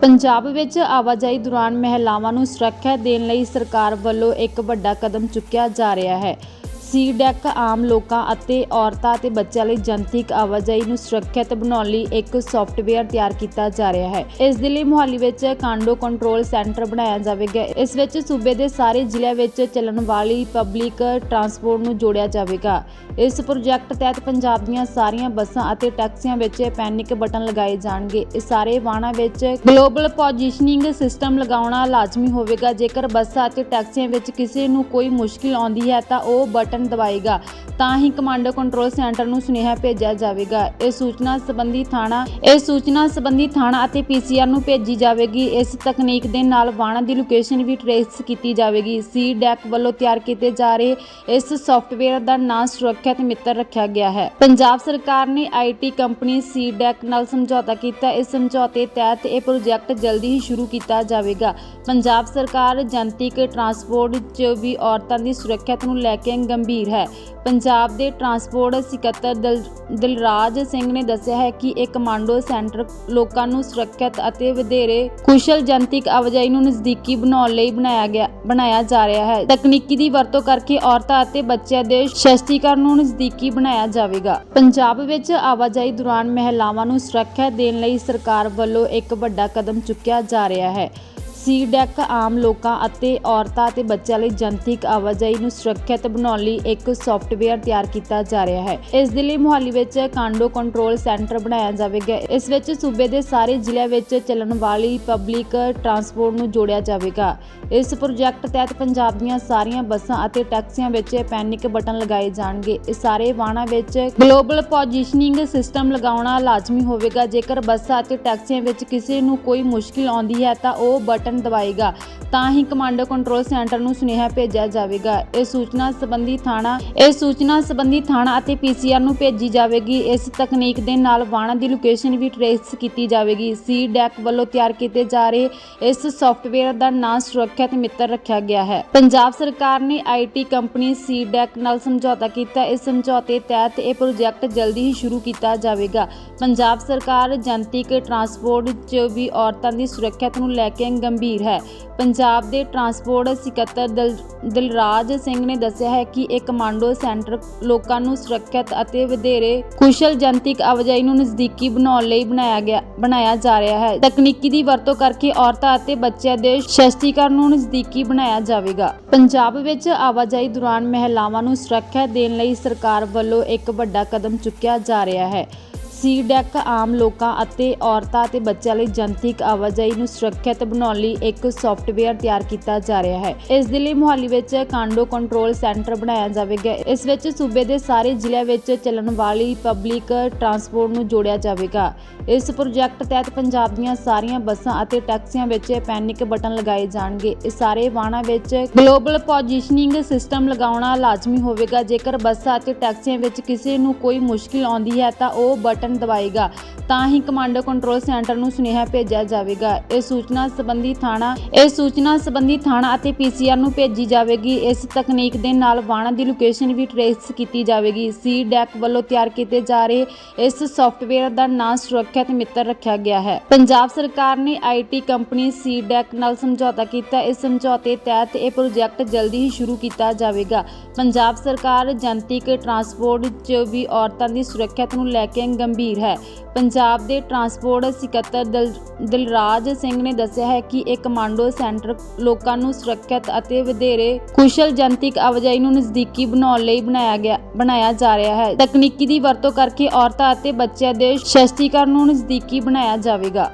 ਪੰਜਾਬ ਵਿੱਚ ਆਵਾਜਾਈ ਦੌਰਾਨ ਮਹਿਲਾਵਾਂ ਨੂੰ ਸੁਰੱਖਿਆ ਦੇਣ ਲਈ ਸਰਕਾਰ ਵੱਲੋਂ ਇੱਕ ਵੱਡਾ ਕਦਮ ਚੁੱਕਿਆ ਜਾ ਰਿਹਾ ਹੈ। ਸੀ ਡੈਕ ਆਮ ਲੋਕਾਂ ਅਤੇ ਔਰਤਾਂ ਅਤੇ ਬੱਚਿਆਂ ਲਈ ਜਨਤਕ ਆਵਾਜਾਈ ਨੂੰ ਸੁਰੱਖਿਅਤ ਬਣਾਉਣ ਲਈ ਇੱਕ ਸੌਫਟਵੇਅਰ ਤਿਆਰ ਕੀਤਾ ਜਾ ਰਿਹਾ ਹੈ। ਇਸ ਦੇ ਲਈ ਮੁਹਾਲੀ ਵਿੱਚ ਕਾਂਡੋ ਕੰਟਰੋਲ ਸੈਂਟਰ ਬਣਾਇਆ ਜਾਵੇਗਾ। ਇਸ ਵਿੱਚ ਸੂਬੇ ਦੇ ਸਾਰੇ ਜ਼ਿਲ੍ਹਿਆਂ ਵਿੱਚ ਚੱਲਣ ਵਾਲੀ ਪਬਲਿਕ ਟਰਾਂਸਪੋਰਟ ਨੂੰ ਜੋੜਿਆ ਜਾਵੇਗਾ। ਇਸ ਪ੍ਰੋਜੈਕਟ ਤਹਿਤ ਪੰਜਾਬ ਦੀਆਂ ਸਾਰੀਆਂ ਬੱਸਾਂ ਅਤੇ ਟੈਕਸੀਆਂ ਵਿੱਚ ਪੈਨਿਕ ਬਟਨ ਲਗਾਏ ਜਾਣਗੇ। ਇਹ ਸਾਰੇ ਵਾਹਨਾਂ ਵਿੱਚ ਗਲੋਬਲ ਪੋਜੀਸ਼ਨਿੰਗ ਸਿਸਟਮ ਲਗਾਉਣਾ ਲਾਜ਼ਮੀ ਹੋਵੇਗਾ। ਜੇਕਰ ਬੱਸਾਂ ਅਤੇ ਟੈਕਸੀਆਂ ਵਿੱਚ ਕਿਸੇ ਨੂੰ ਕੋਈ ਮੁਸ਼ਕਿਲ ਆਉਂਦੀ ਹੈ ਤਾਂ ਉਹ ਬਟਨ ਦਬਾਏਗਾ, ਤਾਂ ਹੀ ਕਮਾਂਡੋ ਕੰਟਰੋਲ ਸੈਂਟਰ ਨੂੰ ਸੁਨੇਹਾ ਭੇਜਿਆ ਜਾਵੇਗਾ। ਇਹ ਸੂਚਨਾ ਸੰਬੰਧੀ ਥਾਣਾ, ਇਹ ਸੂਚਨਾ ਸੰਬੰਧੀ ਥਾਣਾ ਅਤੇ ਪੀਸੀਆਰ ਨੂੰ ਭੇਜੀ ਜਾਵੇਗੀ। ਇਸ ਤਕਨੀਕ ਦੇ ਨਾਲ ਵਾਹਨਾਂ ਦੀ ਲੋਕੇਸ਼ਨ ਵੀ ਟ੍ਰੇਸ ਕੀਤੀ ਜਾਵੇਗੀ। ਸੀ ਡੈਕ ਵੱਲੋਂ ਤਿਆਰ ਕੀਤੇ ਜਾ ਰਹੇ ਇਸ ਸੌਫਟਵੇਅਰ ਦਾ ਨਾਮ ਸੁਰੱਖਿਅਤ ਮਿੱਤਰ ਰੱਖਿਆ ਗਿਆ ਹੈ। ਪੰਜਾਬ ਸਰਕਾਰ ਨੇ ਆਈਟੀ ਕੰਪਨੀ ਸੀ ਡੈਕ ਨਾਲ ਸਮਝੌਤਾ ਕੀਤਾ। ਇਸ ਸਮਝੌਤੇ ਤਹਿਤ ਇਹ ਪ੍ਰੋਜੈਕਟ ਜਲਦੀ ਹੀ ਸ਼ੁਰੂ ਕੀਤਾ ਜਾਵੇਗਾ। ਪੰਜਾਬ ਸਰਕਾਰ ਜਨਤਕ ਟਰਾਂਸਪੋਰਟ 'ਚ ਵੀ ਔਰਤਾਂ ਦੀ ਸੁਰੱਖਿਆ ਨੂੰ ਲੈ ਕੇ ਗੰਭੀਰ ਹੈ। ਪੰਜਾਬ ਦੇ ਟਰਾਂਸਪੋਰਟ ਸਕੱਤਰ ਦਿਲਰਾਜ ਸਿੰਘ ਨੇ ਦੱਸਿਆ ਹੈ ਕਿ ਇਹ ਕਮਾਂਡੋ ਸੈਂਟਰ ਲੋਕਾਂ ਨੂੰ ਸੁਰੱਖਿਅਤ ਅਤੇ ਵਧੇਰੇ ਕੁਸ਼ਲ ਜਨਤਕ ਆਵਾਜਾਈ ਨੂੰ ਨਜ਼ਦੀਕੀ ਬਣਾਉਣ ਲਈ ਬਣਾਇਆ ਗਿਆ, ਬਣਾਇਆ ਜਾ ਰਿਹਾ ਹੈ। ਤਕਨੀਕੀ ਦੀ ਵਰਤੋਂ ਕਰਕੇ ਔਰਤਾਂ ਅਤੇ ਬੱਚਿਆਂ ਦੇ ਸਸ਼ਤੀਕਰਨ ਨੂੰ ਨਜ਼ਦੀਕੀ ਬਣਾਇਆ ਜਾਵੇਗਾ। ਪੰਜਾਬ ਵਿੱਚ ਆਵਾਜਾਈ ਦੌਰਾਨ ਮਹਿਲਾਵਾਂ ਨੂੰ ਸੁਰੱਖਿਆ ਦੇਣ ਲਈ ਸਰਕਾਰ ਵੱਲੋਂ ਇੱਕ ਵੱਡਾ ਕਦਮ ਚੁੱਕਿਆ ਜਾ ਰਿਹਾ ਹੈ। ਸੀ ਡੈਕ ਆਮ ਲੋਕਾਂ ਅਤੇ ਔਰਤਾਂ ਅਤੇ ਬੱਚਿਆਂ ਲਈ ਜਨਤਕ ਆਵਾਜਾਈ ਨੂੰ ਸੁਰੱਖਿਅਤ ਬਣਾਉਣ ਲਈ ਇੱਕ ਸੌਫਟਵੇਅਰ ਤਿਆਰ ਕੀਤਾ ਜਾ ਰਿਹਾ ਹੈ। ਇਸ ਦੇ ਲਈ ਮੁਹਾਲੀ ਵਿੱਚ ਕਾਂਡੋ ਕੰਟਰੋਲ ਸੈਂਟਰ ਬਣਾਇਆ ਜਾਵੇਗਾ। ਇਸ ਵਿੱਚ ਸੂਬੇ ਦੇ ਸਾਰੇ ਜ਼ਿਲ੍ਹਿਆਂ ਵਿੱਚ ਚੱਲਣ ਵਾਲੀ ਪਬਲਿਕ ਟਰਾਂਸਪੋਰਟ ਨੂੰ ਜੋੜਿਆ ਜਾਵੇਗਾ। ਇਸ ਪ੍ਰੋਜੈਕਟ ਤਹਿਤ ਪੰਜਾਬ ਦੀਆਂ ਸਾਰੀਆਂ ਬੱਸਾਂ ਅਤੇ ਟੈਕਸੀਆਂ ਵਿੱਚ ਪੈਨਿਕ ਬਟਨ ਲਗਾਏ ਜਾਣਗੇ। ਇਹ ਸਾਰੇ ਵਾਹਨਾਂ ਵਿੱਚ ਗਲੋਬਲ ਪੋਜੀਸ਼ਨਿੰਗ ਸਿਸਟਮ ਲਗਾਉਣਾ ਲਾਜ਼ਮੀ ਹੋਵੇਗਾ। ਜੇਕਰ ਬੱਸਾਂ ਅਤੇ ਟੈਕਸੀਆਂ ਵਿੱਚ ਕਿਸੇ ਨੂੰ ਕੋਈ ਮੁਸ਼ਕਿਲ ਆਉਂਦੀ ਹੈ ਤਾਂ ਉਹ ਬਟਨ ਦਵਾਏਗਾ ਤਾਂ ਹੀ ਕਮਾਂਡੋ ਕੰਟਰੋਲ ਸੈਂਟਰ ਨੂੰ ਸੁਨੇਹਾ ਭੇਜਿਆ ਜਾਵੇਗਾ। ਇਹ ਸੂਚਨਾ ਸੰਬੰਧੀ ਥਾਣਾ, ਇਹ ਸੂਚਨਾ ਸੰਬੰਧੀ ਥਾਣਾ ਅਤੇ ਪੀਸੀਆਰ ਨੂੰ ਭੇਜੀ ਜਾਵੇਗੀ। ਇਸ ਤਕਨੀਕ ਦੇ ਨਾਲ ਵਾਹਨਾਂ ਦੀ ਲੋਕੇਸ਼ਨ ਵੀ ਟ੍ਰੇਸ ਕੀਤੀ ਜਾਵੇਗੀ। ਸੀ ਡੈਕ ਵੱਲੋਂ ਤਿਆਰ ਕੀਤੇ ਜਾ ਰਹੇ ਇਸ ਸੌਫਟਵੇਅਰ ਦਾ ਨਾਂ ਸੁਰੱਖਿਅਤ ਮਿੱਤਰ ਰੱਖਿਆ ਗਿਆ ਹੈ। ਪੰਜਾਬ ਸਰਕਾਰ ਨੇ ਆਈਟੀ ਕੰਪਨੀ ਸੀ ਡੈਕ ਨਾਲ ਸਮਝੌਤਾ ਕੀਤਾ। ਇਸ ਸਮਝੌਤੇ ਤਹਿਤ ਇਹ ਪ੍ਰੋਜੈਕਟ ਜਲਦੀ ਹੀ ਸ਼ੁਰੂ ਕੀਤਾ ਜਾਵੇਗਾ। ਪੰਜਾਬ ਸਰਕਾਰ ਜਨਤਕ ਟਰਾਂਸਪੋਰਟ 'ਚ ਵੀ ਔਰਤਾਂ ਦੀ ਸੁਰੱਖਿਆ ਨੂੰ ਲੈ ਕੇ ਗੰਭੀਰ ਹੈ। ਪੰਜਾਬ ਦੇ ਟਰਾਂਸਪੋਰਟ ਸਕੱਤਰ ਦਿਲਰਾਜ ਸਿੰਘ ਨੇ ਦੱਸਿਆ ਹੈ ਕਿ ਇਹ ਕਮਾਂਡੋ ਸੈਂਟਰ ਲੋਕਾਂ ਨੂੰ ਸੁਰੱਖਿਅਤ ਅਤੇ ਵਧੇਰੇ ਕੁਸ਼ਲ ਜਨਤਕ ਆਵਾਜਾਈ ਨੂੰ ਨਜ਼ਦੀਕੀ ਬਣਾਉਣ ਲਈ ਬਣਾਇਆ ਗਿਆ ਬਣਾਇਆ ਜਾ ਰਿਹਾ ਹੈ। ਤਕਨੀਕੀ ਦੀ ਵਰਤੋਂ ਕਰਕੇ ਔਰਤਾਂ ਅਤੇ ਬੱਚਿਆਂ ਦੇ ਸਸ਼ਕਤੀਕਰਨ ਨੂੰ ਨਜ਼ਦੀਕੀ ਬਣਾਇਆ ਜਾਵੇਗਾ। ਪੰਜਾਬ ਵਿੱਚ ਆਵਾਜਾਈ ਦੌਰਾਨ ਮਹਿਲਾਵਾਂ ਨੂੰ ਸੁਰੱਖਿਆ ਦੇਣ ਲਈ ਸਰਕਾਰ ਵੱਲੋਂ ਇੱਕ ਵੱਡਾ ਕਦਮ ਚੁੱਕਿਆ ਜਾ ਰਿਹਾ ਹੈ। ਸੀ ਡੈਕ ਆਮ ਲੋਕਾਂ ਅਤੇ ਔਰਤਾਂ ਅਤੇ ਬੱਚਿਆਂ ਲਈ ਜਨਤਕ ਆਵਾਜਾਈ ਨੂੰ ਸੁਰੱਖਿਅਤ ਬਣਾਉਣ ਲਈ ਇੱਕ ਸੌਫਟਵੇਅਰ ਤਿਆਰ ਕੀਤਾ ਜਾ ਰਿਹਾ ਹੈ। ਇਸ ਦੇ ਲਈ ਮੁਹਾਲੀ ਵਿੱਚ ਕਾਂਡੋ ਕੰਟਰੋਲ ਸੈਂਟਰ ਬਣਾਇਆ ਜਾਵੇਗਾ। ਇਸ ਵਿੱਚ ਸੂਬੇ ਦੇ ਸਾਰੇ ਜ਼ਿਲ੍ਹਿਆਂ ਵਿੱਚ ਚੱਲਣ ਵਾਲੀ ਪਬਲਿਕ ਟਰਾਂਸਪੋਰਟ ਨੂੰ ਜੋੜਿਆ ਜਾਵੇਗਾ। ਇਸ ਪ੍ਰੋਜੈਕਟ ਤਹਿਤ ਪੰਜਾਬ ਦੀਆਂ ਸਾਰੀਆਂ ਬੱਸਾਂ ਅਤੇ ਟੈਕਸੀਆਂ ਵਿੱਚ ਪੈਨਿਕ ਬਟਨ ਲਗਾਏ ਜਾਣਗੇ। ਇਹ ਸਾਰੇ ਵਾਹਨਾਂ ਵਿੱਚ ਗਲੋਬਲ ਪੋਜੀਸ਼ਨਿੰਗ ਸਿਸਟਮ ਲਗਾਉਣਾ ਲਾਜ਼ਮੀ ਹੋਵੇਗਾ। ਜੇਕਰ ਬੱਸਾਂ ਅਤੇ ਟੈਕਸੀਆਂ ਵਿੱਚ ਕਿਸੇ ਨੂੰ ਕੋਈ ਮੁਸ਼ਕਿਲ ਆਉਂਦੀ ਹੈ ਤਾਂ ਉਹ ਬਟਨ ਦਬਾਏਗਾ, ਤਾਂ ਹੀ ਕਮਾਂਡੋ ਕੰਟਰੋਲ ਸੈਂਟਰ ਨੂੰ ਸੁਨੇਹਾ ਭੇਜਿਆ ਜਾਵੇਗਾ। ਇਹ ਸੂਚਨਾ ਸੰਬੰਧੀ ਥਾਣਾ, ਇਹ ਸੂਚਨਾ ਸੰਬੰਧੀ ਥਾਣਾ ਅਤੇ ਪੀਸੀਆਰ ਨੂੰ ਭੇਜੀ ਜਾਵੇਗੀ। ਇਸ ਤਕਨੀਕ ਦੇ ਨਾਲ ਵਾਹਨਾਂ ਦੀ ਲੋਕੇਸ਼ਨ ਵੀ ਟ੍ਰੇਸ ਕੀਤੀ ਜਾਵੇਗੀ। ਸੀ ਡੈਕ ਵੱਲੋਂ ਤਿਆਰ ਕੀਤੇ ਜਾ ਰਹੇ ਇਸ ਸੌਫਟਵੇਅਰ ਦਾ ਨਾਮ ਸੁਰੱਖਿਅਤ ਮਿੱਤਰ ਰੱਖਿਆ ਗਿਆ ਹੈ। ਪੰਜਾਬ ਸਰਕਾਰ ਨੇ ਆਈਟੀ ਕੰਪਨੀ ਸੀ ਡੈਕ ਨਾਲ ਸਮਝੌਤਾ ਕੀਤਾ। ਇਸ ਸਮਝੌਤੇ ਤਹਿਤ ਇਹ ਪ੍ਰੋਜੈਕਟ ਜਲਦੀ ਹੀ ਸ਼ੁਰੂ ਕੀਤਾ ਜਾਵੇਗਾ। ਪੰਜਾਬ ਸਰਕਾਰ ਜਨਤਕ ਟਰਾਂਸਪੋਰਟ 'ਚ ਵੀ ਔਰਤਾਂ ਦੀ ਸੁਰੱਖਿਆ ਨੂੰ ਲੈ ਕੇ ਗੰਭੀਰ ਹੈ। ਪੰਜਾਬ ਦੇ ਟਰਾਂਸਪੋਰਟ ਸਕੱਤਰ ਦਿਲ, ਦਿਲਰਾਜ ਸਿੰਘ ਨੇ ਦੱਸਿਆ ਹੈ ਕਿ ਇਹ ਕਮਾਂਡੋ ਸੈਂਟਰ ਲੋਕਾਂ ਨੂੰ ਸੁਰੱਖਿਅਤ ਅਤੇ ਵਧੇਰੇ ਕੁਸ਼ਲ ਜਨਤਕ ਆਵਾਜਾਈ ਨੂੰ ਨਜ਼ਦੀਕੀ ਬਣਾਉਣ ਲਈ ਬਣਾਇਆ ਗਿਆ, ਬਣਾਇਆ ਜਾ ਰਿਹਾ ਹੈ। ਤਕਨੀਕੀ ਦੀ ਵਰਤੋਂ ਕਰਕੇ ਔਰਤਾਂ ਅਤੇ ਬੱਚਿਆਂ ਦੇ ਸਸਤੀਕਰਨ ਨੂੰ ਨਜ਼ਦੀਕੀ ਬਣਾਇਆ ਜਾਵੇਗਾ।